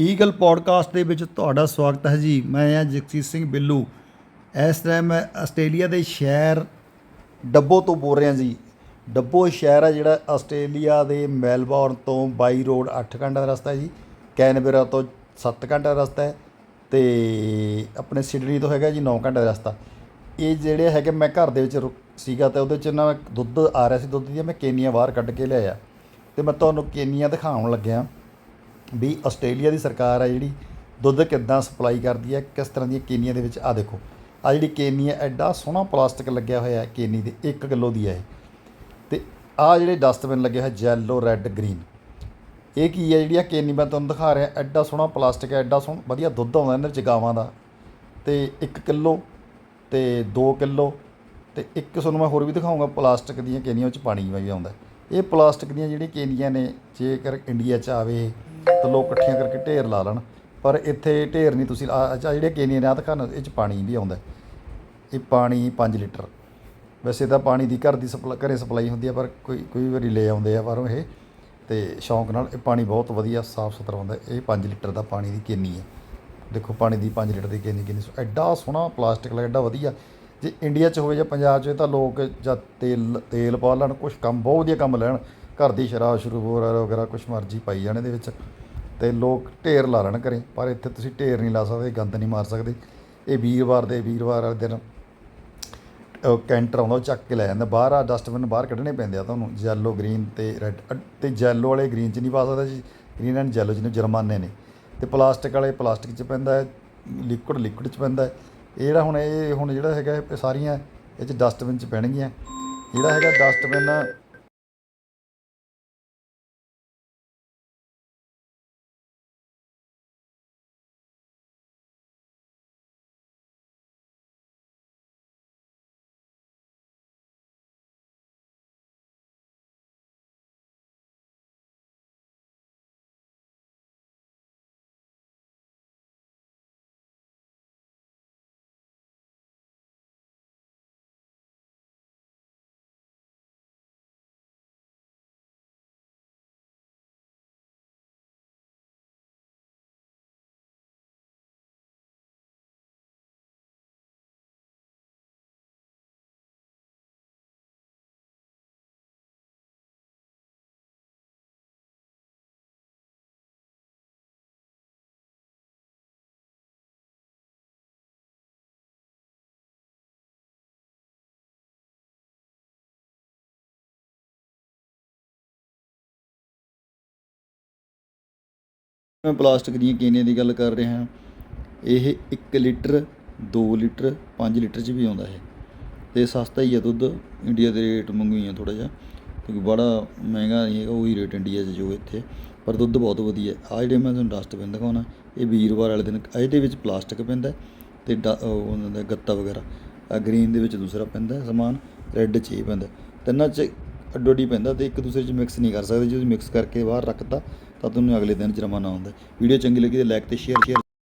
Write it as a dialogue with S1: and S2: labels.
S1: Eagle podcast ਦੇ ਵਿੱਚ ਤੁਹਾਡਾ ਸਵਾਗਤ ਹੈ ਜੀ। ਮੈਂ ਹਾਂ ਜਗਸੀਤ ਸਿੰਘ ਬਿੱਲੂ। ਇਸ ਟਾਈਮ ਮੈਂ ਆਸਟ੍ਰੇਲੀਆ ਦੇ ਸ਼ਹਿਰ ਡੱਬੋ ਤੋਂ ਬੋਲ ਰਿਹਾ ਜੀ। ਡੱਬੋ ਸ਼ਹਿਰ ਹੈ ਜਿਹੜਾ ਆਸਟ੍ਰੇਲੀਆ ਦੇ ਮੈਲਬੌਰਨ ਤੋਂ ਬਾਈ ਰੋਡ 8 ਘੰਟੇ ਦਾ ਰਸਤਾ ਹੈ ਜੀ। ਕੈਨਬਰਾ ਤੋਂ 7 ਘੰਟੇ ਦਾ ਰਸਤਾ ਹੈ ਤੇ ਆਪਣੇ ਸਿਡਨੀ ਤੋਂ ਹੈਗਾ ਜੀ 9 ਘੰਟੇ ਦਾ ਰਸਤਾ। ਇਹ ਜਿਹੜੇ ਹੈਗੇ ਮੈਂ ਘਰ ਦੇ ਵਿੱਚ ਰੁਕ- ਸੀਗਾ ਤੇ ਉਹਦੇ ਚ ਨਾ ਦੁੱਧ ਆ ਰਿਹਾ ਸੀ, ਦੁੱਧ ਦੀਆਂ ਮੈਂ ਕੇਨੀਆਂ ਬਾਹਰ ਕੱਢ ਕੇ ਲਿਆਇਆ। ਤੇ ਮੈਂ ਤੁਹਾਨੂੰ ਕੇਨੀਆਂ ਦਿਖਾਉਣ ਲੱਗਿਆ। ਵੀ ਆਸਟ੍ਰੇਲੀਆ ਦੀ ਸਰਕਾਰ ਹੈ ਜਿਹੜੀ, ਦੁੱਧ ਕਿੱਦਾਂ ਸਪਲਾਈ ਕਰਦੀ ਹੈ, ਕਿਸ ਤਰ੍ਹਾਂ ਦੀਆਂ ਕੇਨੀਆਂ ਦੇ ਵਿੱਚ ਆ ਦੇਖੋ ਆ ਜਿਹੜੀ ਕੇਨੀ ਹੈ, ਐਡਾ ਸੋਹਣਾ ਪਲਾਸਟਿਕ ਲੱਗਿਆ ਹੋਇਆ ਹੈ ਕੇਨੀ ਦੇ 1 ਕਿਲੋ ਦੀ ਹੈ ਇਹ। ਤੇ ਆ ਜਿਹੜੇ ਡਸਟਬਿਨ ਲੱਗੇ ਹੋਏ ਜੈਲੋ ਰੈੱਡ ਗ੍ਰੀਨ ਇਹ ਕੀ ਹੈ, ਜਿਹੜੀ ਆ ਕੇਨੀ ਮੈਂ ਤੁਹਾਨੂੰ ਦਿਖਾ ਰਿਹਾ, ਐਡਾ ਸੋਹਣਾ ਪਲਾਸਟਿਕ ਹੈ, ਐਡਾ ਸੋਹਣਾ, ਵਧੀਆ ਦੁੱਧ ਆਉਂਦਾ ਇਹਨਾਂ ਵਿੱਚ ਗਾਵਾਂ ਦਾ। ਤੇ 1 ਕਿਲੋ, ਤੇ 2 ਕਿਲੋ, ਤੇ ਇੱਕ ਤੁਹਾਨੂੰ ਮੈਂ ਹੋਰ ਵੀ ਦਿਖਾਊਂਗਾ, ਪਲਾਸਟਿਕ ਦੀਆਂ ਕੇਨੀਆਂ ਵਿੱਚ ਪਾਣੀ ਵੀ ਆਉਂਦਾ। ਇਹ ਪਲਾਸਟਿਕ ਦੀਆਂ ਜਿਹੜੀਆਂ ਕੇਨੀਆਂ ਨੇ, ਜੇਕਰ ਇੰਡੀਆ 'ਚ ਆਵੇ ਤਾਂ ਲੋਕ ਇਕੱਠੀਆਂ ਕਰਕੇ ਢੇਰ ਲਾ ਲੈਣ। ਪਰ ਇੱਥੇ ਢੇਰ ਨਹੀਂ, ਤੁਸੀਂ ਆ ਜਿਹੜੇ ਕੇਨੀਆਂ ਨੇ ਆ ਦਿਖਾਉਣ ਇਹ 'ਚ ਪਾਣੀ ਵੀ ਆਉਂਦਾ ਇਹ ਪਾਣੀ 5 ਲੀਟਰ। ਵੈਸੇ ਤਾਂ ਪਾਣੀ ਦੀ ਘਰ ਦੀ ਸਪਲਾਈ, ਘਰੇ ਸਪਲਾਈ ਹੁੰਦੀ ਹੈ, ਪਰ ਕੋਈ ਕੋਈ ਵਾਰੀ ਲੈ ਆਉਂਦੇ ਆ ਬਾਹਰੋਂ ਇਹ। ਤੇ ਸ਼ੌਂਕ ਨਾਲ ਇਹ ਪਾਣੀ ਬਹੁਤ ਵਧੀਆ ਸਾਫ਼ ਸੁਥਰਾ ਹੁੰਦਾ ਇਹ 5 ਲੀਟਰ ਦਾ ਪਾਣੀ ਦੀ ਕੇਨੀ ਹੈ। ਦੇਖੋ, ਪਾਣੀ ਦੀ 5 ਲੀਟਰ ਦੀ ਕੇਨੀ ਕਿੰਨੀ ਸੋ ਐਡਾ ਸੋਹਣਾ ਪਲਾਸਟਿਕ ਲੱਗਾ ਐਡਾ ਵਧੀਆ। ਜੇ ਇੰਡੀਆ 'ਚ ਹੋਵੇ ਜਾਂ ਪੰਜਾਬ 'ਚ ਤਾਂ ਲੋਕ ਜਾਂ ਤੇਲ ਤੇਲ ਪਾ ਲੈਣ, ਕੁਛ ਕੰਮ, ਬਹੁਤ ਵਧੀਆ ਕੰਮ ਲੈਣ। ਘਰ ਦੀ ਸ਼ਰਾਬ ਸ਼ੁਰੂ ਵਗੈਰਾ ਵਗੈਰਾ ਕੁਛ ਮਰਜ਼ੀ ਪਾਈ ਜਾਣ ਇਹਦੇ ਵਿੱਚ। ਤੇ ਲੋਕ ਢੇਰ ਲਾ ਲੈਣ ਘਰੇ, ਪਰ ਇੱਥੇ ਤੁਸੀਂ ਢੇਰ ਨਹੀਂ ਲਾ ਸਕਦੇ, ਗੰਦ ਨਹੀਂ ਮਾਰ ਸਕਦੇ। ਇਹ ਵੀਰਵਾਰ ਦੇ ਵੀਰਵਾਰ ਵਾਲੇ ਦਿਨ ਕੈਂਟਰ ਆਉਂਦਾ, ਉਹ ਚੱਕ ਕੇ ਲੈ ਜਾਂਦਾ। ਬਾਹਰ ਆ, ਡਸਟਬਿਨ ਬਾਹਰ ਕੱਢਣੇ ਪੈਂਦੇ ਆ ਤੁਹਾਨੂੰ। ਯੈਲੋ ਗ੍ਰੀਨ ਤੇ ਰੈੱਡ ਤੇ ਯੈਲੋ ਵਾਲੇ ਗ੍ਰੀਨ 'ਚ ਨਹੀਂ ਪਾ ਸਕਦਾ ਜੀ। ਗ੍ਰੀਨ ਐਂਡ ਯੈਲੋ ਜਿਹਨੂੰ ਜੁਰਮਾਨੇ ਨੇ। ਤੇ ਪਲਾਸਟਿਕ ਵਾਲੇ ਪਲਾਸਟਿਕ 'ਚ ਪੈਂਦਾ ਹੈ ਲਿਕੁਇਡ ਲਿਕੁਇਡ 'ਚ ਪੈਂਦਾ ਹੈ। ਇਹ ਜਿਹੜਾ ਹੁਣ ਇਹ, ਹੁਣ ਜਿਹੜਾ ਹੈਗਾ ਇਹ ਸਾਰੀਆਂ ਇਹ 'ਚ ਡਸਟਬਿਨ 'ਚ ਪੈਣਗੀਆਂ। ਜਿਹੜਾ ਹੈਗਾ ਡਸਟਬਿਨ ਮੈਂ ਪਲਾਸਟਿਕ ਦੀਆਂ ਕੇਨੀਆਂ ਦੀ ਗੱਲ ਕਰ ਰਿਹਾ। ਇਹ 1 ਲੀਟਰ 2 ਲੀਟਰ 5 ਲੀਟਰ ਚ ਵੀ ਆਉਂਦਾ ਹੈ ਤੇ ਸਸਤਾ ਹੀ ਹੈ ਦੁੱਧ। ਇੰਡੀਆ ਦੇ ਰੇਟ ਮੰਗੂ ਹੀ ਆ ਥੋੜਾ ਜਿਹਾ। ਕਿਉਂਕਿ ਬੜਾ ਮਹਿੰਗਾ ਨਹੀਂ ਹੈਗਾ, ਉਹੀ ਰੇਟ ਇੰਡੀਆ 'ਚ ਜੋ ਇੱਥੇ। ਪਰ ਦੁੱਧ ਬਹੁਤ ਵਧੀਆ। ਆ ਜਿਹੜੇ ਮੈਂ ਤੁਹਾਨੂੰ ਡਸਟਬਿਨ ਦਿਖਾਉਣਾ, ਇਹ ਵੀਰਵਾਰ ਵਾਲੇ ਦਿਨ ਇਹਦੇ ਵਿੱਚ ਪਲਾਸਟਿਕ ਪੈਂਦਾ ਤੇ ਡ- ਉਹਨਾਂ ਦਾ ਗੱਤਾ ਵਗੈਰਾ। ਆ ਗ੍ਰੀਨ ਦੇ ਵਿੱਚ ਦੂਸਰਾ ਪੈਂਦਾ ਸਮਾਨ ਰੈੱਡ 'ਚ ਇਹ ਪੈਂਦਾ ਤਿੰਨਾਂ 'ਚ ਅੱਡੋ ਅੱਡੀ ਪੈਂਦਾ ਤੇ ਇੱਕ ਦੂਸਰੇ 'ਚ ਮਿਕਸ ਨਹੀਂ ਕਰ ਸਕਦੇ। ਜੇ ਤੁਸੀਂ ਮਿਕਸ ਕਰਕੇ ਬਾਹਰ ਰੱਖਤਾ ਤਾਂ ਤੁਹਾਨੂੰ ਅਗਲੇ ਦਿਨ ਜੁਰਮਾਨਾ ਆਉਂਦਾ ਵੀਡੀਓ ਚੰਗੀ ਲੱਗੀ ਤਾਂ ਲਾਈਕ ਤੇ ਸ਼ੇਅਰ ਸ਼ੇਅਰ